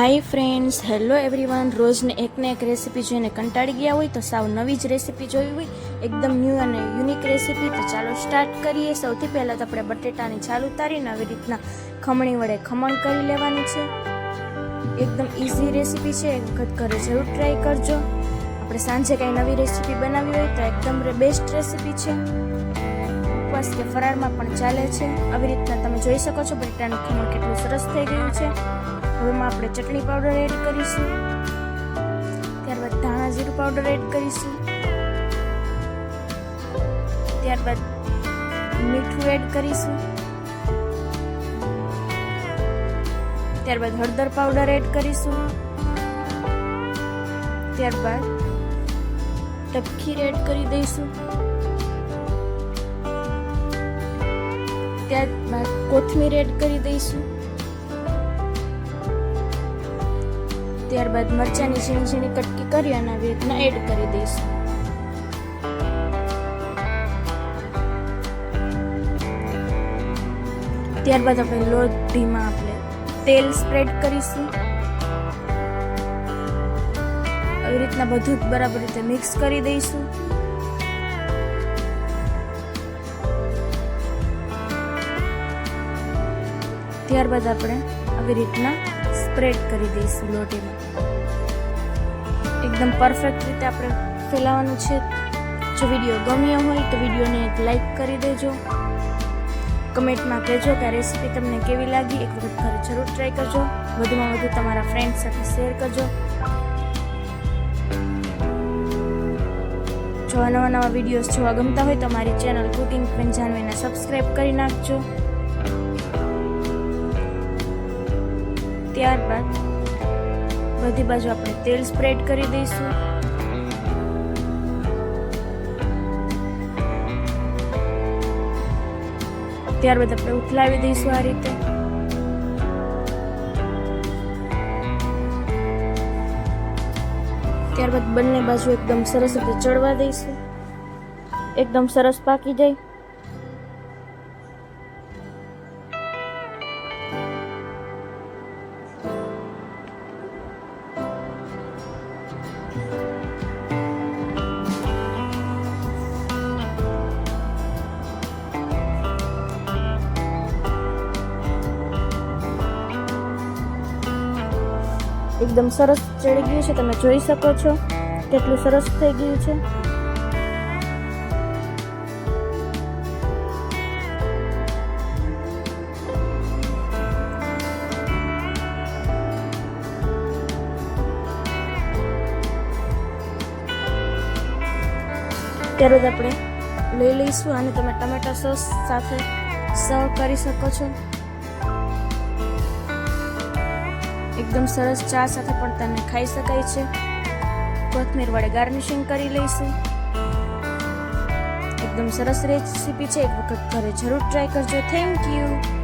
હાય friends hello everyone રોજને એકને એક રેસીપી જોઈને કંટાળી ગયા હોય તો સાવ નવી જ રેસીપી જોઈ હોય. એકદમ ન્યૂ અને યુનિક રેસીપી તો ચાલો સ્ટાર્ટ કરીએ. સૌથી પહેલાં તો આપણે બટેટાની છાલ ઉતારીને આવી રીતના ખમણી વડે ખમણ કરી લેવાનું છે. એકદમ ઇઝી રેસીપી છે. એક વખત ઘરે જરૂર ટ્રાય કરજો. આપણે સાંજે કાંઈ નવી રેસીપી બનાવી હોય તો એકદમ બેસ્ટ રેસીપી છે. ઉપવાસ કે ફરાળમાં પણ ચાલે છે. આવી રીતના તમે જોઈ શકો છો બટેટાનું ખમણ કેટલું સરસ થઈ ગયું છે. હવે આપણે ચટણી પાવડર એડ કરીશું. ત્યારબાદ ધાણા જીરું પાવડર એડ કરીશું. ત્યારબાદ મીઠું એડ કરીશું. ત્યારબાદ હળદર પાવડર એડ કરીશું. ત્યારબાદ ટપખીર એડ કરી દઈશું. ત્યારબાદ કોથમીર એડ કરી દઈશું. ત્યારબાદ મરચાંની ઝીણી ઝીણી કટકી કરી અને આવી રીતના એડ કરી દઈશું. ત્યારબાદ આપણે લોઢીમાં આપણે તેલ સ્પ્રેડ કરીશું. આવી રીતના બધું જ બરાબર રીતે મિક્સ કરી દઈશું. ત્યારબાદ આપણે આવી રીતના સ્પ્રેડ કરી દઈશું લોટીમાં એકદમ પરફેક્ટ રીતે આપણે ફેલાવાનું છે. જો વીડિયો ગમ્યો હોય તો વિડીયોને એક લાઈક કરી દેજો. કમેન્ટમાં કહેજો કે આ રેસીપી તમને કેવી લાગી. એક વખત ઘરે જરૂર ટ્રાય કરજો. વધુમાં વધુ તમારા ફ્રેન્ડ સાથે શેર કરજો. જો નવા નવા વિડીયોઝ જોવા ગમતા હોય તો મારી ચેનલ કુકિંગ જાણવીને સબસ્ક્રાઈબ કરી નાખજો. ત્યારબાદ બધી બાજુ આપણે તેલ સ્પ્રેડ કરી દઈશું. ત્યારબાદ આપણે ઉથલાવી દઈશું આ રીતે. ત્યારબાદ બંને બાજુ એકદમ સરસ રીતે ચડવા દઈશું. એકદમ સરસ પાકી જાય. એકદમ સરસ ચડી ગયું છે, તમે જોઈ શકો છો કેટલું સરસ થઈ ગયું છે. ત્યારબાદ આપણે લઈ લઈશું અને તમે ટમેટા સોસ સાથે સર્વ કરી શકો છો. એકદમ સરસ ચા સાથે પણ તમે ખાઈ શકાય છે. કોથમીર વડે ગાર્નિશિંગ કરી લઈશું. એકદમ સરસ રેસીપી છે. એક વખત ઘરે જરૂર ટ્રાય કરજો. Thank you